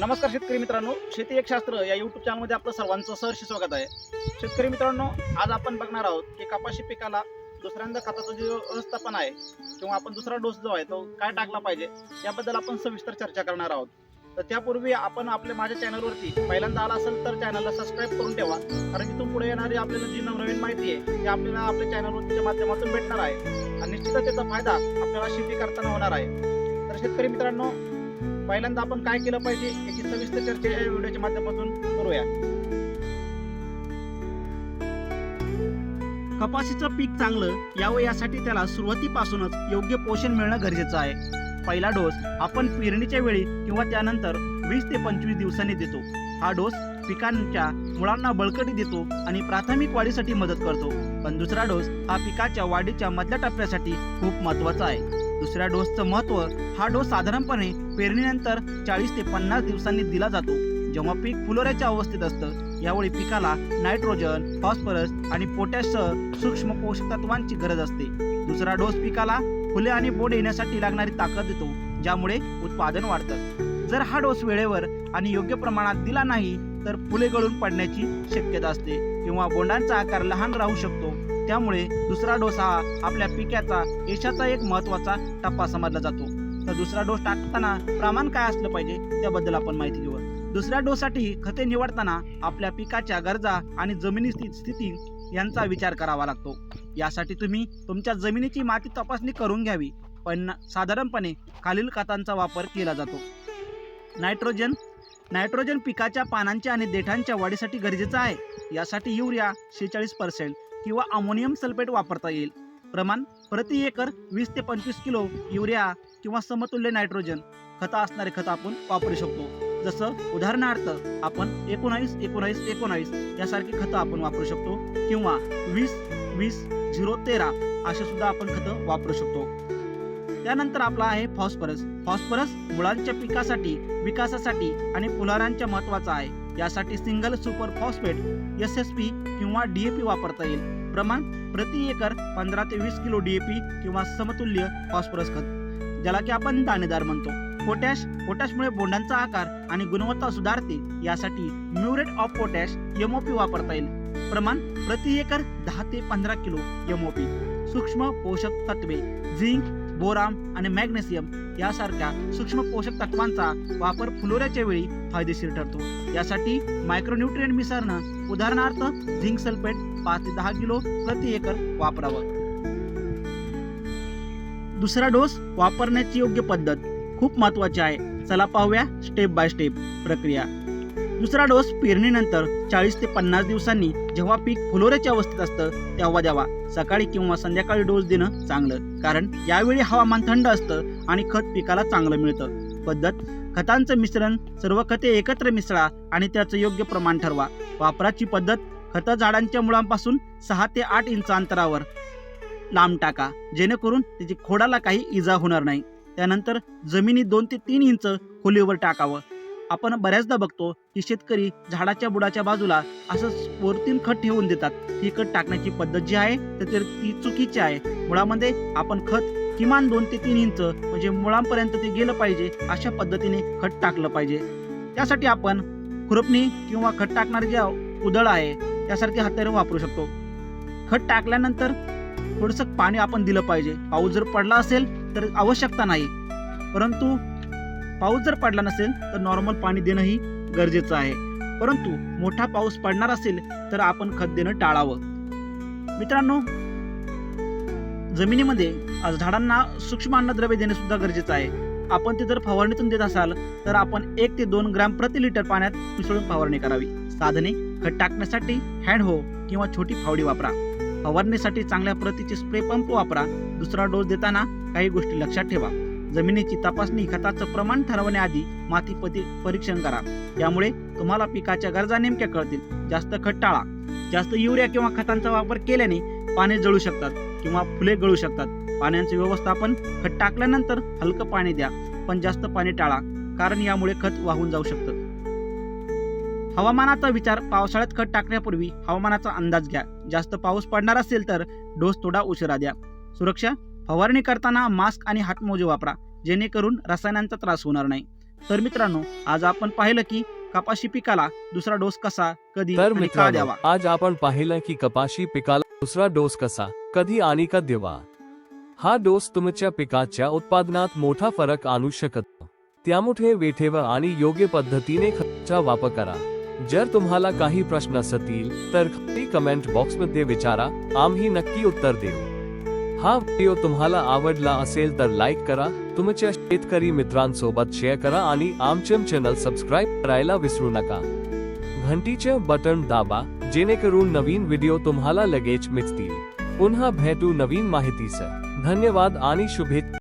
नमस्कार शेतकरी मित्रांनो. शेती एक शास्त्र या युट्यूब चॅनलमध्ये आपलं सर्वांचं सहर्ष स्वागत आहे. शेतकरी मित्रांनो आज आपण बघणार आहोत की कपाशी पिकाला दुसऱ्यांदा खताचं जे व्यवस्थापन आहे किंवा आपण दुसरा डोस जो आहे तो काय टाकला पाहिजे याबद्दल आपण सविस्तर चर्चा करणार आहोत. तर त्यापूर्वी आपण आपल्या माझ्या चॅनलवरती पहिल्यांदा आला असेल तर चॅनलला सबस्क्राईब करून ठेवा. कारण तिथून पुढे येणारी आपल्याला जी नवनवीन माहिती आहे ती आपल्याला आपल्या चॅनलवरतीच्या माध्यमातून भेटणार आहे. आणि निश्चितच त्याचा फायदा आपल्याला शेती करताना होणार आहे. तर शेतकरी मित्रांनो पहिल्यांदा आपण काय केलं पाहिजे याची सविस्तर चर्चा या व्हिडिओच्या माध्यमातून करूया. कपाशीचं पीक चांगलं यावं यासाठी त्याला सुरुवातीपासूनच योग्य पोषण मिळणं गरजेचं आहे. पहिला डोस आपण पेरणीच्या वेळी किंवा त्यानंतर वीस ते पंचवीस दिवसांनी देतो. हा डोस पिकांच्या मुळांना बळकटी देतो आणि प्राथमिक वाढीसाठी मदत करतो. पण दुसरा डोस हा पिकाच्या वाढीच्या मधल्या टप्प्यासाठी खूप महत्त्वाचा आहे. दुसऱ्या डोसचं महत्त्व हा डोस साधारणपणे पेरणीनंतर चाळीस ते पन्नास दिवसांनी दिला जातो. जेव्हा पीक फुलोऱ्याच्या अवस्थेत असतं यावेळी पिकाला नायट्रोजन फॉस्फरस आणि पोटॅशसह सूक्ष्म पोषक तत्वांची गरज असते. दुसरा डोस पिकाला फुले आणि बोंड येण्यासाठी लागणारी ताकद देतो ज्यामुळे उत्पादन वाढतं. जर हा डोस वेळेवर आणि योग्य प्रमाणात दिला नाही तर फुले गळून पडण्याची शक्यता असते किंवा बोंडांचा आकार लहान राहू शकतो. त्यामुळे दुसरा डोस हा आपल्या पिकाचा यशाचा एक महत्त्वाचा टप्पा समजला जातो. तर दुसरा डोस टाकताना प्रमाण काय असलं पाहिजे त्याबद्दल आपण माहिती घेऊ दुसऱ्या डोससाठी खते निवडताना आपल्या पिकाच्या गरजा आणि जमिनी स्थिती यांचा विचार करावा लागतो. यासाठी तुम्ही तुमच्या जमिनीची माती तपासणी करून घ्यावी पण साधारणपणे खालील खतांचा वापर केला जातो. नायट्रोजन नायट्रोजन पिकाच्या पानांच्या आणि देठांच्या वाढीसाठी गरजेचं आहे. यासाठी युरिया शेहेचाळीस पर्सेंट किंवा अमोनियम सल्फेट वापरता येईल. प्रमाण प्रति एकर वीस ते पंचवीस किलो युरिया किंवा समतुल्य नायट्रोजन खतं असणारे खतं आपण वापरू शकतो. जसं उदाहरणार्थ आपण एकोणावीस एकोणावीस एकोणावीस यासारखी खतं आपण वापरू शकतो किंवा वीस वीस झिरो तेरा असे सुद्धा आपण खतं वापरू शकतो. त्यानंतर आपला आहे फॉस्फरस. फॉस्फरस मुळांच्या पिकासाठी विकासासाठी आणि फुलारांच्या महत्त्वाचा आहे. यासाठी single super phosphate S S P किंवा डीएपी वापरता येईल. प्रमाण प्रति एकर पंधरा ते वीस किलो डीएपी किंवा समतुल्य फॉस्फरस खत ज्याला की आपण दाणेदार म्हणतो. पोटॅश पोटॅशमुळे बोंडांचा आकार आणि गुणवत्ता सुधारते यासाठी म्युरेट ऑफ पोटॅश एमओपी वापरता येईल. प्रमाण प्रति एकर दहा ते पंधरा किलो एमओपी सूक्ष्म पोषक तत्वे झिंक बोराम आणि मॅग्नेशियम यासारख्या सूक्ष्म पोषक तत्वांचा वापर फुलोऱ्याच्या वेळी फायदेशीर ठरतो. यासाठी मायक्रोन्यूट्रियन मिसळणं उदाहरणार्थ झिंक सल्फेट पाच ते दहा किलो प्रति एकर वापरावं. दुसरा डोस वापरण्याची योग्य पद्धत खूप महत्वाची आहे. चला पाहूया स्टेप बाय स्टेप प्रक्रिया. दुसरा डोस पेरणीनंतर चाळीस ते पन्नास दिवसांनी जेव्हा पीक फुलोऱ्याच्या अवस्थेत असतं तेव्हा द्यावा. सकाळी किंवा संध्याकाळी डोस देणं चांगलं. कारण यावेळी हवामान थंड असतं आणि खत पिकाला चांगलं मिळतं. पद्धत खतांचं मिश्रण सर्व खते एकत्र मिसळा आणि त्याचं योग्य प्रमाण ठरवा. वापराची पद्धत खतं झाडांच्या मुळांपासून सहा ते आठ इंच अंतरावर लांब टाका. जेणेकरून त्याची खोडाला काही इजा होणार नाही. त्यानंतर जमिनी दोन ते तीन इंच खोलीवर टाकावं. आपण बऱ्याचदा बघतो की शेतकरी झाडाच्या बुडाच्या बाजूला असं वरतीन खत ठेवून देतात. ही खत टाकण्याची पद्धत जी आहे तर ती चुकीची आहे. मुळामध्ये आपण खत किमान दोन ते तीन इंच म्हणजे मुळांपर्यंत ते गेलं पाहिजे अशा पद्धतीने खत टाकलं पाहिजे. त्यासाठी आपण खुरपणी किंवा खत टाकणारे जे उदळ आहे त्यासारखे हत्यारे वापरू शकतो. खत टाकल्यानंतर थोडंसं पाणी आपण दिलं पाहिजे. पाऊस जर पडला असेल तर आवश्यकता नाही. परंतु पाऊस जर पडला नसेल तर नॉर्मल पाणी देणंही गरजेचं आहे. परंतु मोठा पाऊस पडणार असेल तर आपण खत देणं टाळावं. मित्रांनो जमिनीमध्ये आज झाडांना सूक्ष्म अन्नद्रव्य देणे सुद्धा गरजेचं आहे. आपण ते जर फवारणीतून देत असाल तर आपण एक ते दोन ग्रॅम प्रति लिटर पाण्यात मिसळून फवारणी करावी. साधने खत टाकण्यासाठी हँड हो किंवा छोटी फावडी वापरा. फवारणीसाठी चांगल्या प्रतीचे स्प्रे पंप वापरा. दुसरा डोस देताना काही गोष्टी लक्षात ठेवा. जमिनीची तपासणी खताचं प्रमाण ठरवण्याआधी माती पती परीक्षण करा. यामुळे तुम्हाला पिकाच्या गरजा नेमक्या कळतील. जास्त खत टाळा. जास्त युरिया किंवा खतांचा वापर केल्याने पाने जळू शकतात किंवा फुले गळू शकतात. पाण्याचे व्यवस्थापन खत टाकल्यानंतर हलकं पाणी द्या पण जास्त पाणी टाळा कारण यामुळे खत वाहून जाऊ शकतं. हवामानाचा विचार पावसाळ्यात खत टाकण्यापूर्वी हवामानाचा अंदाज घ्या. जास्त पाऊस पडणार असेल तर डोस थोडा उशिरा द्या. सुरक्षा? फवारणी करताना मास्क आणि हातमोजे वापरा जेणेकरून रसायनांचा त्रास होणार नाही. तर मित्रांनो आज आपण पाहिलं की कपाशी पिकाला दुसरा डोस कसा कधी तर का द्यावा? आज आपण पाहिलं की कपाशी पिकाला दुसरा डोस कसा कधी आणि का द्यावा? हा डोस तुमच्या पिकाच्या उत्पादनात मोठा फरक आणू शकतो त्यामुळे वेठेवर आणि योग्य पद्धतीने खताचा वापर करा. जर तुम्हाला काही प्रश्न असतील तर कमेंट बॉक्समध्ये विचारा. आम्ही नक्की उत्तर देऊ. हा व्हिडिओ तुम्हाला आवडला असेल तर लाईक करा. तुमच्या शेतकरी मित्रांसोबत शेअर करा आणि आमचे चॅनल सबस्क्राईब करायला विसरू नका. घंटीचे बटन दाबा जेणेकरून नवीन व्हिडिओ तुम्हाला लगेच मिळतील. पुन्हा भेटू नवीन माहितीसह. धन्यवाद आणि शुभेच्छा.